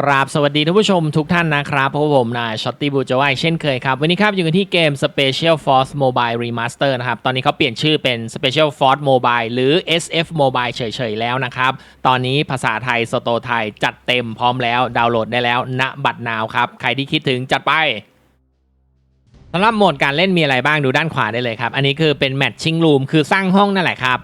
กราบสวัสดีท่านผู้ชมทุกท่านนะครับพบผมนายช็อตตี้บูจวายเช่นเคยครับ วันนี้ครับอยู่กันที่เกม Special Force Mobile Remaster นะครับ ตอนนี้เขาเปลี่ยนชื่อเป็น Special Force Mobile หรือ SF Mobile เฉยๆ แล้วนะครับ ตอนนี้ภาษาไทย สโตไทย จัดเต็มพร้อมแล้วดาวน์โหลดได้แล้วณบัดนาวครับ ใครที่คิดถึงจัดไปสำหรับโหมดการเล่นมีอะไรบ้างดูด้านขวาได้เลยครับ อันนี้คือเป็น Matching Room คือสร้างห้องนั่นแหละครับ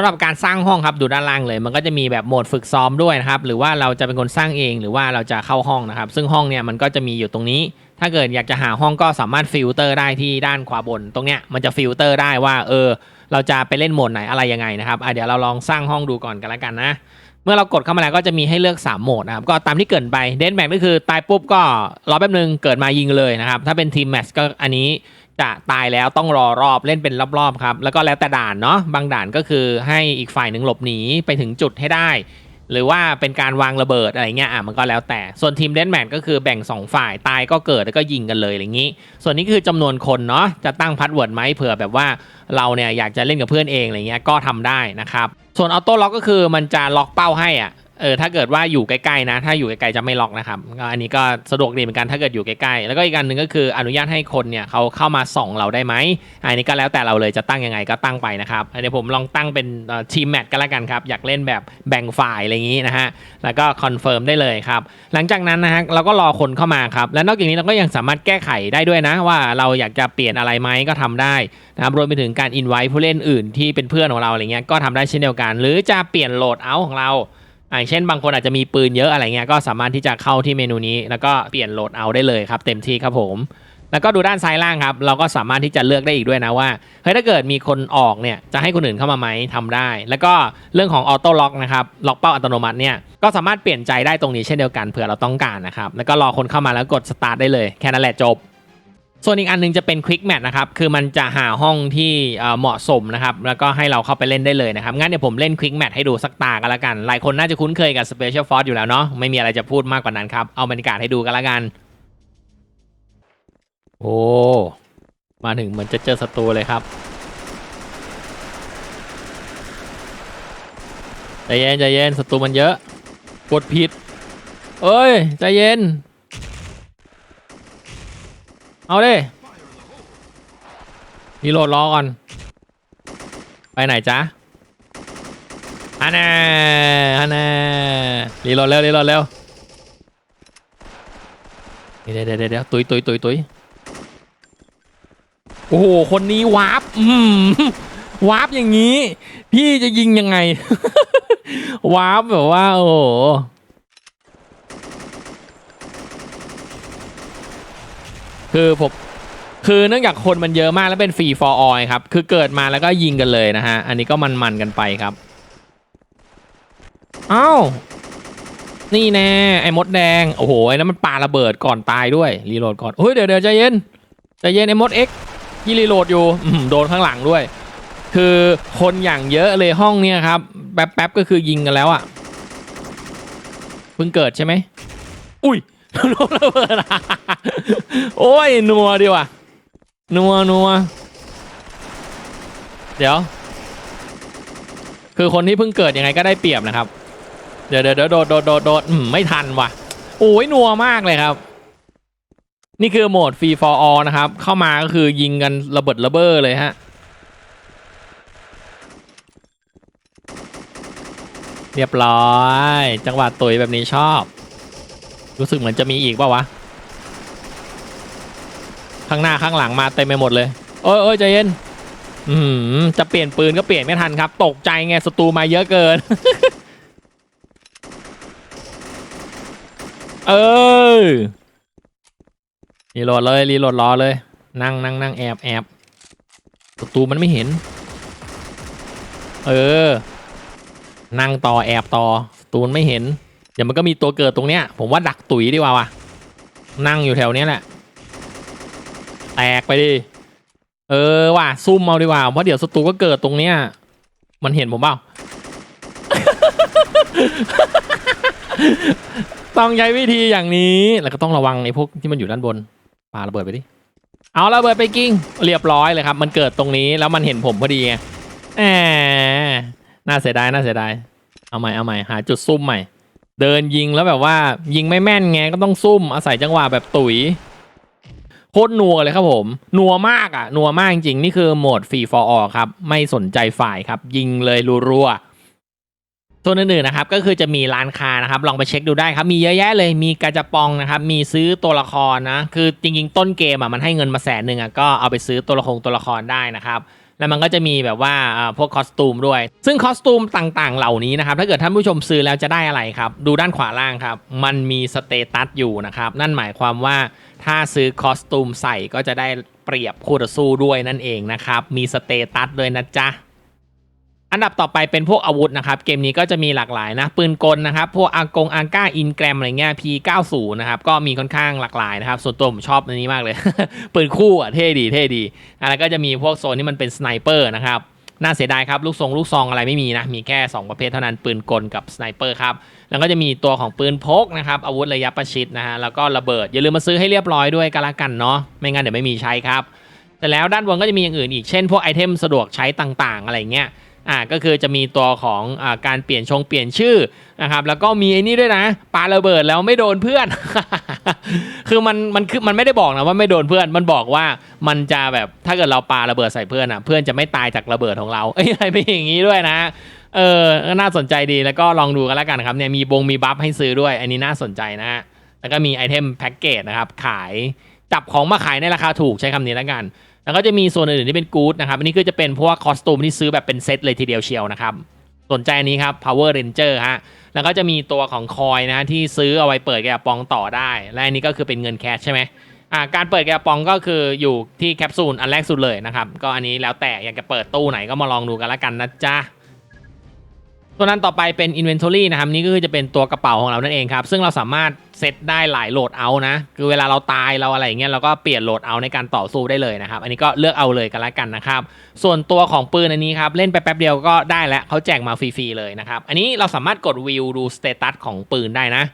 ำหรับการสร้างห้องครับดูด้านล่างเลย มันก็จะมีแบบโหมดฝึกซ้อมด้วยนะครับหรือว่าเราจะเป็นคนสร้างเองหรือว่าเราจะเข้าห้องนะครับ ซึ่งห้องเนี่ยมันก็จะมีอยู่ตรงนี้ ถ้าเกิดอยากจะหาห้องก็สามารถฟิลเตอร์ได้ที่ด้านขวาบน ตรงเนี้ยมันจะฟิลเตอร์ได้ว่าเออ เราจะไปเล่นโหมดไหนอะไรยังไงนะครับอะเดี๋ยวเราลองสร้างห้องดูก่อนกันแล้วกันนะเมื่อเรากดเข้ามาแล้วก็จะมีให้เลือก 3 โหมดนะครับก็ตามที่เกินไปเดนแมก็คือตายปุ๊บก็รอแป๊บนึงเกิดมายิงเลยนะครับถ้าเป็นทีมแมตช์ก็อันนี้ จะตายแล้วต้องรอรอบเล่นเป็นรอบๆครับ แล้วก็แล้วแต่ด่านเนาะบางด่านก็คือให้อีกฝ่ายหนึ่งหลบหนีไปถึงจุดให้ได้ หรือว่าเป็นการวางระเบิดอะไรเงี้ยอะมันก็แล้วแต่ ส่วนทีมเดนแมทก็คือแบ่ง 2 ฝ่ายตายก็เกิดแล้วก็ยิงกันเลยอย่างนี้ ส่วนนี้คือจำนวนคนเนาะจะตั้งพัดเวิร์ดไหมเผื่อแบบว่าเราเนี่ยอยากจะเล่นกับเพื่อนเองอะไรเงี้ยก็ทำได้นะครับส่วนออโต้ล็อกก็คือมันจะล็อกเป้าให้อะ เออถ้าเกิดว่าอยู่ใกล้ๆนะ ถ้าอยู่ไกลๆจะไม่ล็อกนะครับก็อันนี้ก็สะดวกดีเหมือนกันถ้าเกิดอยู่ใกล้ๆแล้วก็อีกอันหนึ่งก็คืออนุญาตให้คนเนี่ยเขาเข้ามาส่องเราได้ไหมอันนี้ก็แล้วแต่เราเลยจะตั้งยังไงก็ตั้งไปนะครับเดี๋ยวผมลองตั้งเป็นทีมแมทกันแล้วกันครับอยากเล่นแบบแบ่งฝ่ายอะไรอย่างนี้นะฮะแล้วก็คอนเฟิร์มได้เลยครับหลังจากนั้นนะฮะเราก็รอคนเข้ามาครับและนอกจากนี้เราก็ยังสามารถแก้ไขได้ด้วยนะ ว่าเราอยากจะเปลี่ยนอะไรไหมก็ทำได้นะครับรวมไปถึงการอินไว้ผู้เล่นอื่นที่เป็นเพื่อนของเราอะไรเงี้ยก็ทำได้เช่นเดียวกัน หรือจะเปลี่ยนโหลดเอาของเรา อย่างเช่นบางคนอาจจะมีปืนเยอะอะไรเงี้ยก็สามารถที่จะเข้าที่เมนูนี้ แล้วก็เปลี่ยนโหลดเอาได้เลยครับ เต็มที่ครับผม แล้วก็ดูด้านซ้ายล่างครับ เราก็สามารถที่จะเลือกได้อีกด้วยนะว่าเฮ้ยถ้าเกิดมีคนออกเนี่ยจะให้คนอื่นเข้ามาไหมทำได้ แล้วก็เรื่องของออโต้ล็อกนะครับล็อกเป้าอัตโนมัติเนี่ยก็สามารถเปลี่ยนใจได้ตรงนี้เช่นเดียวกันเผื่อเราต้องการนะครับแล้วก็รอคนเข้ามาแล้วกดสตาร์ทได้เลยแค่นั้นแหละจบ ส่วนอีกอันหนึงจะเป็นควิกแมทนะครับ คือมันจะหาห้องที่เอ่อเหมาะสมนะครับ แล้วก็ให้เราเข้าไปเล่นได้เลยนะครับ งั้นเดี๋ยวผมเล่นควิกแมทให้ดูสักตากันละกัน หลายคนน่าจะคุ้นเคยกับ Special Force อยู่แล้วเนาะ ไม่มีอะไรจะพูดมากกว่านั้นครับ เอาบรรยากาศให้ดูกันละกัน โอ้ มาถึงเหมือนจะเจอศัตรูเลยครับ ใจเย็นใจเย็นศัตรูมันเยอะ กดผิด เอ้ย ใจเย็น เอาเดิรีโหลดรอก่อน ไปไหนจ๊ะอันแน่อันแน่รีโหลดเร็วรีโหลดเร็วเดี๋ยวเดี๋ยวเดี๋ยวเดี๋ยวตุยตุยตุยตุยโอ้โห คนนี้วาร์ปอืมวาร์ปอย่างนี้ พี่จะยิงยังไง วาร์ปแบบว่า โอ้โห คือผมคือเนื่องจากคนมันเยอะมากแล้วเป็นฟรีฟอร์ออยครับ คือเกิดมาแล้วก็ยิงกันเลยนะฮะ อันนี้ก็มันๆกันไปครับ อ้าว นี่แน่ไอ้มดแดง โอ้โหไอ้นั้นมันปาระเบิดก่อนตายด้วยรีโหลดก่อนเฮ้ยเดี๋ยวเดี๋ยวใจเย็นใจเย็นไอ้มดเอ็กที่รีโหลดอยู่โดนข้างหลังด้วย คือคนอย่างเยอะเลยห้องเนี่ยครับ แป๊บๆก็คือยิงกันแล้วอะ่ะเพิ่งเกิดใช่ไหมอุ้ย โดนระเบิดอะโอ้ยนัวดีว่ะนัวนัวเดี๋ยว คือคนที่เพิ่งเกิดยังไงก็ได้เปรียบนะครับ เดี๋ยวเดี๋ยวโดดโดดโดดโดดไม่ทันว่ะโอ้ยนัวมากเลยครับ นี่คือโหมดฟรีฟอร์ออนะครับ เข้ามาก็คือยิงกันระเบิดระเบ้อเลยฮะเรียบร้อย จังหวะตุยแบบนี้ชอบ รู้สึกเหมือนจะมีอีกเปล่าวะ ข้างหน้าข้างหลังมาเต็มไปหมดเลย โอ้ยโอ้ยใจเย็น อืมจะเปลี่ยนปืนก็เปลี่ยนไม่ทันครับ ตกใจไงศัตรูมาเยอะเกิน เออรีโหลดเลยรีโหลดรอเลย นั่งนั่งนั่งแอบแอบศัตรูมันไม่เห็น เออ นั่งต่อแอบต่อศัตรูมันไม่เห็น ดี๋ยวมันก็มีตัวเกิดตรงเนี้ย ผมว่าดักตุ๋ยดีกว่าว่ะ นั่งอยู่แถวเนี้ยแหละ แตกไปดิ เออว่ะซุ่มเอาดีกว่า เพราะเดี๋ยวศัตรูก็เกิดตรงเนี้ย มันเห็นผมเปล่า ต้องใช้วิธีอย่างนี้ แล้วก็ต้องระวังไอ้พวกที่มันอยู่ด้านบนปาระเบิดไปดิ เอาระเบิดไปกิ้ง เรียบร้อยเลยครับ มันเกิดตรงนี้แล้วมันเห็นผมพอดีไงแหมน่าเสียดาย น่าเสียดาย เอาใหม่ เอาใหม่ หาจุดซุ่มใหม่ เดินยิงแล้วแบบว่ายิงไม่แม่นไงก็ต้องซุ่มอาศัยจังหวะแบบตุ๋ยโคตรนัวเลยครับผมนัวมากอะนัวมากจริงๆนี่คือโหมดฟรีฟอร์ออครับ ไม่สนใจฝ่ายครับ ยิงเลยรัวๆส่วนอื่นๆนะครับ ก็คือจะมีร้านค้านะครับ ลองไปเช็คดูได้ครับ มีเยอะแยะเลยมีกาจะปองนะครับ มีซื้อตัวละครนะ คือจริงๆ ต้นเกมอะมันให้เงินมาแสนหนึ่งอะก็เอาไปซื้อตัวละครตัวละครได้นะครับ แล้วมันก็จะมีแบบว่าพวกคอสตูมด้วย ซึ่งคอสตูมต่างๆ เหล่านี้นะครับ ถ้าเกิดท่านผู้ชมซื้อแล้วจะได้อะไรครับ ดูด้านขวาล่างครับ มันมีสเตตัสอยู่นะครับ นั่นหมายความว่าถ้าซื้อคอสตูมใส่ก็จะได้เปรียบคู่ต่อสู้ด้วยนั่นเองนะครับ มีสเตตัสด้วยนะจ๊ะ อันดับต่อไปเป็นพวกอาวุธนะครับเกมนี้ก็จะมีหลากหลายนะปืนกลนะครับพวกอากงอังก้าอินแกรมอะไรเงี้ย P90 นะครับก็มีค่อนข้างหลากหลายนะครับส่วนตัวผมชอบอันนี้มากเลย ปืนคู่อะเท่ดีเท่ดีแล้วก็จะมีพวกโซนที่มันเป็นสไนเปอร์นะครับน่าเสียดายครับลูกทรงลูกซองอะไรไม่มีนะมีแค่ 2 ประเภทเท่านั้นปืนกลกับสไนเปอร์ครับแล้วก็จะมีตัวของปืนพกนะครับอาวุธระยะประชิดนะฮะแล้วก็ระเบิดอย่าลืมมาซื้อให้เรียบร้อยด้วยกันละกันเนาะไม่งั้นเดี๋ยวไม่มีใช้ครับแต่แล้วด้านบนก็จะมีอย่างอื่นอีกเช่นพวกไอเทมสะดวกใช้ต่างๆ อะไรเงี้ย อ่าก็คือจะมีตัวของอ่าการเปลี่ยนชงเปลี่ยนชื่อนะครับแล้วก็มีไอ้นี่ด้วยนะปาระเบิดแล้วไม่โดนเพื่อน คือมันมันคือมันไม่ได้บอกนะว่าไม่โดนเพื่อนมันบอกว่ามันจะแบบถ้าเกิดเราปาระเบิดใส่เพื่อนอะเพื่อนจะไม่ตายจากระเบิดของเราเอ้ยอะไรเป็นอย่างนี้ด้วยนะเออก็น่าสนใจดีแล้วก็ลองดูกันแล้วกันครับเนี่ยมีบงมีบัฟให้ซื้อด้วย อันนี้น่าสนใจนะฮะ แล้วก็มีไอเทมแพ็กเกจนะครับ ขายจับของมาขายในราคาถูกใช้คำนี้แล้วกัน แล้วก็จะมีส่วนอื่นๆที่เป็นกู๊ดนะครับ อันนี้ก็จะเป็นพวกคอสตูมที่ซื้อแบบเป็นเซตเลยทีเดียวเชียวนะครับ สนใจอันนี้ครับ Power Ranger ฮะ แล้วก็จะมีตัวของคอยนะที่ซื้อเอาไว้เปิดแกะปองต่อได้ และอันนี้ก็คือเป็นเงินแคชใช่ไหมอ่าการเปิดแกะปองก็คืออยู่ที่แคปซูลอันแรกสุดเลยนะครับ ก็อันนี้แล้วแต่อยากจะเปิดตู้ไหนก็มาลองดูกันละกันนะจ๊ะตัวนั้นต่อไปเป็น Inventory นะครับนี่ก็คือจะเป็นตัวกระเป๋าของเรานั่นเองครับ ซึ่งเราสามารถ เซตได้หลายโหลดเอานะ คือเวลาเราตายเราอะไรอย่างเงี้ยเราก็เปลี่ยนโหลดเอาในการต่อสู้ได้เลยนะครับ อันนี้ก็เลือกเอาเลยกันละกันนะครับ ส่วนตัวของปืนอันนี้ครับ เล่นไปแป๊บเดียวก็ได้แล้วเขาแจกมาฟรีๆเลยนะครับ อันนี้เราสามารถกดวิวดูสเตตัสของปืนได้นะ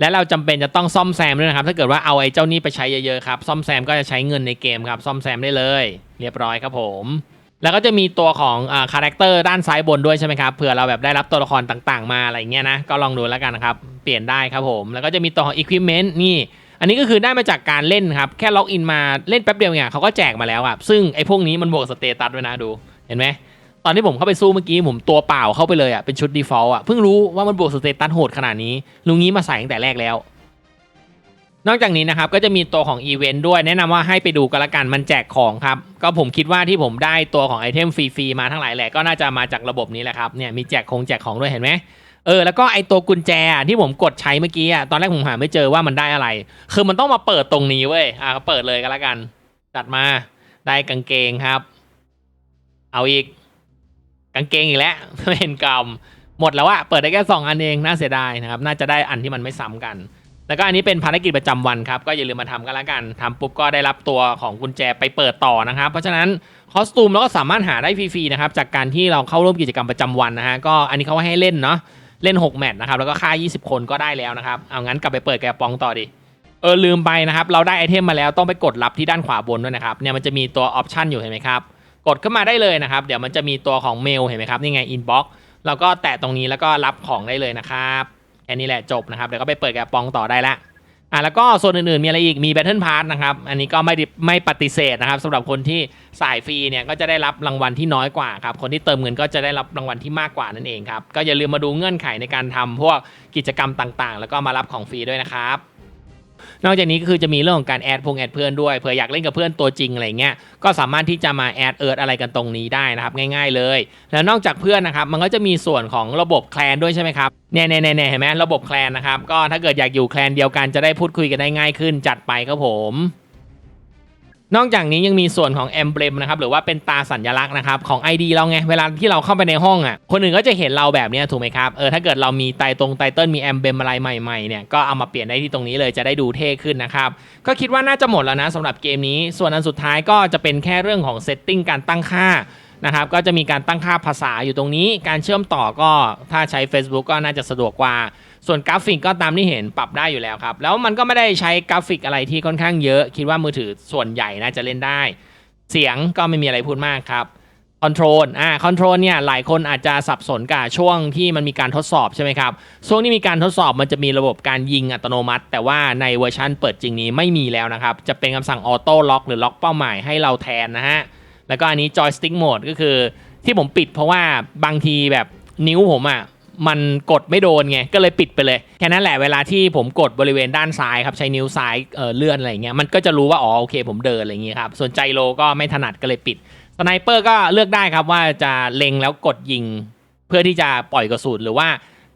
และเราจำเป็นจะต้องซ่อมแซมด้วยนะครับ ถ้าเกิดว่าเอาไอ้เจ้านี้ไปใช้เยอะๆครับ ซ่อมแซมก็จะใช้เงินในเกมครับ ซ่อมแซมได้เลย เรียบร้อยครับผม แล้วก็จะมีตัวของอ่าคาแรคเตอร์ด้านซ้ายบนด้วยใช่ไหมครับเผื่อเราแบบได้รับตัวละครต่างๆ มาอะไรเงี้ยนะก็ลองดูแล้วกันนะครับ เปลี่ยนได้ครับผม แล้วก็จะมีตัวของ Equipment นี่ อันนี้ก็คือได้มาจากการเล่นครับ แค่ล็อกอินมาเล่นแป๊บเดียวเนี่ยเขาก็แจกมาแล้วครับซึ่งไอ้พวกนี้มันบวกสเตตัสด้วยนะดูเห็นไหมตอนที่ผมเข้าไปสู้เมื่อกี้ผมตัวเปล่าเข้าไปเลยอะเป็นชุด default อะเพิ่งรู้ว่ามันบวกสเตตัสโหดขนาดนี้ลุงนี้มาใส่ตั้งแต่แรกแล้ว นอกจากนี้นะครับก็จะมีตัวของอีเวนต์ด้วยแนะนำว่าให้ไปดูกันละกันมันแจกของครับ ก็ผมคิดว่าที่ผมได้ตัวของไอเทมฟรีๆมาทั้งหลายแหละก็น่าจะมาจากระบบนี้แหละครับเนี่ยมีแจกของแจกของด้วยเห็นไหมเออแล้วก็ไอตัวกุญแจที่ผมกดใช้เมื่อกี้อะตอนแรกผมหาไม่เจอว่ามันได้อะไร คือมันต้องมาเปิดตรงนี้เว้ยอะเปิดเลยกันละกันจัดมาได้กางเกงครับ เอาอีก กางเกงอีกแล้วเห็นกรรมหมดแล้วอะเปิดได้แค่สองอันเองน่าเสียดายนะครับ น่าจะได้อันที่มันไม่ซ้ำกัน แล้วก็อันนี้เป็นภารกิจประจำวันครับก็อย่าลืมมาทำกันละกันทำปุ๊บก็ได้รับตัวของกุญแจไปเปิดต่อนะครับ เพราะฉะนั้นคอสตูมเราก็สามารถหาได้ฟรีๆนะครับจากการที่เราเข้าร่วมกิจกรรมประจำวันนะฮะก็อันนี้เขาให้เล่นเนาะเล่น 6 แมตช์นะครับแล้วก็ค่า 20 คนก็ได้แล้วนะครับเอางั้นกลับไปเปิดแกระปองต่อดิเออลืมไปนะครับเราได้ไอเทมมาแล้วต้องไปกดรับที่ด้านขวาบนด้วยนะครับเนี่ยมันจะมีตัวออปชันอยู่เห็นไหมครับกดเข้ามาได้เลยนะครับเดี๋ยวมันจะมีตัวของเมลเห็นไหมครับนี่ไงอินบ็อกเราก็แตะตรงนี้แล้วก็รับของได้เลยนะครับ ค่นี้แหละจบนะครับเดี๋ยวก็ไปเปิดแกระปองต่อได้ละอะแล้วก็ส่วนอื่นๆมีอะไรอีกมี Battle Pass นะครับ อันนี้ก็ไม่ได้ไม่ปฏิเสธนะครับสำหรับคนที่สายฟรีเนี่ยก็จะได้รับรางวัลที่น้อยกว่าครับ คนที่เติมเงินก็จะได้รับรางวัลที่มากกว่านั่นเองครับ ก็อย่าลืมมาดูเงื่อนไขในการทำพวกกิจกรรมต่างๆ แล้วก็มารับของฟรีด้วยนะครับ นอกจากนี้ก็คือจะมีเรื่องของการแอดพงแอดเพื่อนด้วยเผื่ออยากเล่นกับเพื่อนตัวจริงอะไรเงี้ยก็สามารถที่จะมาแอดเอิร์ดอะไรกันตรงนี้ได้นะครับง่ายๆเลย แล้วนอกจากเพื่อนนะครับมันก็จะมีส่วนของระบบแคลนด้วยใช่ไหมครับเนี่ยเนี่ยเนี่ยเห็นไหมระบบแคลนนะครับก็ถ้าเกิดอยากอยู่แคลนเดียวกันจะได้พูดคุยกันได้ง่ายขึ้นจัดไปครับผม นอกจากนี้ยังมีส่วนของ e m b l e m นะครับหรือว่าเป็นตาสัญลักษณ์นะครับของ ID เราไงเวลาที่เราเข้าไปในห้องอะคนอื่นก็จะเห็นเราแบบนี้ถูกไหมครับเออถ้าเกิดเรามีไตตรงไตเติลมี e m b l e m อะไรใหม่ๆเนี่ยก็เอามาเปลี่ยนได้ที่ตรงนี้เลยจะได้ดูเท่ขึ้นนะครับก็คิดว่าน่าจะหมดแล้วนะสำหรับเกมนี้ ส่วนอันสุดท้ายก็จะเป็นแค่เรื่องของเซตติ้งการตั้งค่านะครับก็จะมีการตั้งค่าภาษาอยู่ตรงนี้ การเชื่อมต่อก็ถ้าใช้ Facebook ก็น่าจะสะดวกกว่า ส่วนกราฟิกก็ตามที่เห็นปรับได้อยู่แล้วครับ แล้วมันก็ไม่ได้ใช้กราฟิกอะไรที่ค่อนข้างเยอะ คิดว่ามือถือส่วนใหญ่น่าจะเล่นได้ เสียงก็ไม่มีอะไรพูดมากครับคอนโทรล อ่า คอนโทรลเนี่ย หลายคนอาจจะสับสนกับช่วงที่มันมีการทดสอบใช่ไหมครับ ช่วงที่มีการทดสอบมันจะมีระบบการยิงอัตโนมัติ แต่ว่าในเวอร์ชันเปิดจริงนี้ไม่มีแล้วนะครับ จะเป็นคำสั่งออโต้ล็อกหรือล็อกเป้าหมายให้เราแทนนะฮะ แล้วก็อันนี้จอยสติ๊กโหมดก็คือที่ผมปิดเพราะว่าบางทีแบบนิ้วผมอะ มันกดไม่โดนไงก็เลยปิดไปเลยแค่นั้นแหละเวลาที่ผมกดบริเวณด้านซ้ายครับใช้นิ้วซ้ายเออเลื่อนอะไรเงี้ยมันก็จะรู้ว่าอ๋อโอเค ผมเดินอะไรเงี้ยครับส่วนใจโลก็ไม่ถนัดก็เลยปิดสไนเปอร์ก็เลือกได้ครับว่าจะเล็งแล้วกดยิง เพื่อที่จะปล่อยกระสุนหรือว่า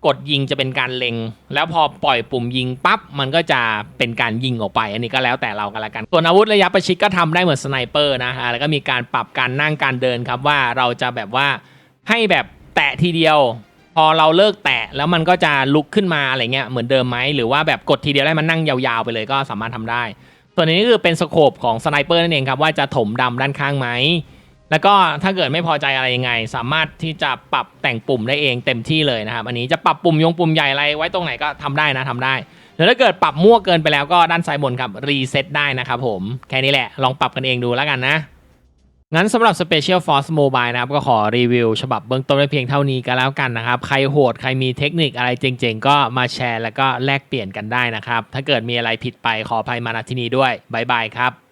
กดยิงจะเป็นการเล็ง แล้วพอปล่อยปุ่มยิงปั๊บมันก็จะเป็นการยิงออกไป อันนี้ก็แล้วแต่เรากันละกัน ส่วนอาวุธระยะประชิดก็ทำได้เหมือนสไนเปอร์นะฮะแล้วก็มีการปรับการนั่งการเดินครับว่าเราจะแบบว่าให้แบบแตะทีเดียว พอเราเลิกแตะแล้วมันก็จะลุกขึ้นมาอะไรเงี้ยเหมือนเดิมไหมหรือว่าแบบกดทีเดียวได้มันนั่งยาวๆไปเลยก็สามารถทำได้ ส่วนอันนี้คือเป็นสโคปของสไนเปอร์นั่นเองครับว่าจะถมดำด้านข้างไหมแล้วก็ถ้าเกิดไม่พอใจอะไรยังไง สามารถที่จะปรับแต่งปุ่มได้เองเต็มที่เลยนะครับอันนี้จะปรับปุ่มยงปุ่มใหญ่อะไรไว้ตรงไหนก็ทำได้นะทำได้หรือถ้าเกิดปรับมั่วเกินไปแล้วก็ด้านซ้ายบนครับรีเซ็ตได้นะครับผมแค่นี้แหละลองปรับกันเองดูแล้วกันนะ งั้นสำหรับ Special Force Mobile นะครับ ก็ขอรีวิว ฉบับเบื้องต้นไว้เพียงเท่านี้ก็แล้วกันนะครับ ใครโหด ใครมีเทคนิคอะไรเจ๋งๆ ก็มาแชร์แล้วก็แลกเปลี่ยนกันได้นะครับ ถ้าเกิดมีอะไรผิดไปขออภัยมาณที่นี้ด้วยบายบายครับ